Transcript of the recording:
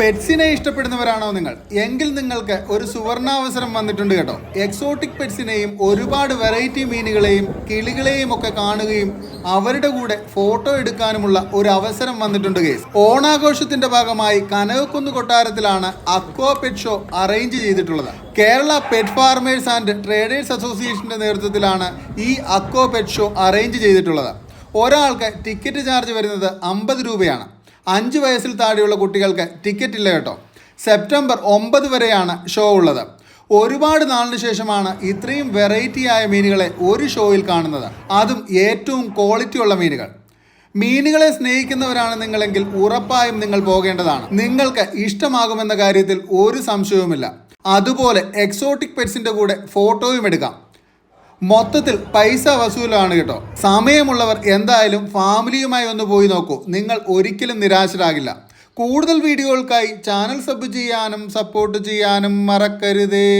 പെറ്റ്സിനെ ഇഷ്ടപ്പെടുന്നവരാണോ നിങ്ങൾ? എങ്കിൽ നിങ്ങൾക്ക് ഒരു സുവർണാവസരം വന്നിട്ടുണ്ട് കേട്ടോ. എക്സോട്ടിക് പെറ്റ്സിനെയും ഒരുപാട് വെറൈറ്റി മീനുകളെയും കിളികളെയും ഒക്കെ കാണുകയും അവരുടെ കൂടെ ഫോട്ടോ എടുക്കാനുമുള്ള ഒരു അവസരം വന്നിട്ടുണ്ട് കേസ് ഓണാഘോഷത്തിന്റെ ഭാഗമായി കനകക്കുന്ന് കൊട്ടാരത്തിലാണ് അക്വ പെറ്റ് ഷോ അറേഞ്ച് ചെയ്തിട്ടുള്ളത്. Kerala pet farmers and traders അസോസിയേഷന്റെ നേതൃത്വത്തിലാണ് ഈ അക്വ പെറ്റ് ഷോ അറേഞ്ച് ചെയ്തിട്ടുള്ളത്. ഒരാൾക്ക് ടിക്കറ്റ് ചാർജ് വരുന്നത് അമ്പത് രൂപയാണ്. അഞ്ച് വയസ്സിൽ താഴെയുള്ള കുട്ടികൾക്ക് ടിക്കറ്റ് ഇല്ല കേട്ടോ. സെപ്റ്റംബർ ഒമ്പത് വരെയാണ് ഷോ ഉള്ളത്. ഒരുപാട് നാളിന് ശേഷമാണ് ഇത്രയും വെറൈറ്റി ആയ മീനുകളെ ഒരു ഷോയിൽ കാണുന്നത്. അതും ഏറ്റവും ക്വാളിറ്റി ഉള്ള മീനുകൾ. മീനുകളെ സ്നേഹിക്കുന്നവരാണ് നിങ്ങളെങ്കിൽ ഉറപ്പായും നിങ്ങൾ പോകേണ്ടതാണ്. നിങ്ങൾക്ക് ഇഷ്ടമാകുമെന്ന കാര്യത്തിൽ ഒരു സംശയവുമില്ല. അതുപോലെ എക്സോട്ടിക് പെറ്റ്സിന്റെ കൂടെ ഫോട്ടോയും എടുക്കാം. മൊത്തത്തിൽ പൈസ വസൂലാണ് കേട്ടോ. സമയമുള്ളവർ എന്തായാലും ഫാമിലിയുമായി ഒന്ന് പോയി നോക്കൂ. നിങ്ങൾ ഒരിക്കലും നിരാശരാകില്ല. കൂടുതൽ വീഡിയോകൾക്കായി ചാനൽ സബ് ചെയ്യാനും സപ്പോർട്ട് ചെയ്യാനും മറക്കരുതേ.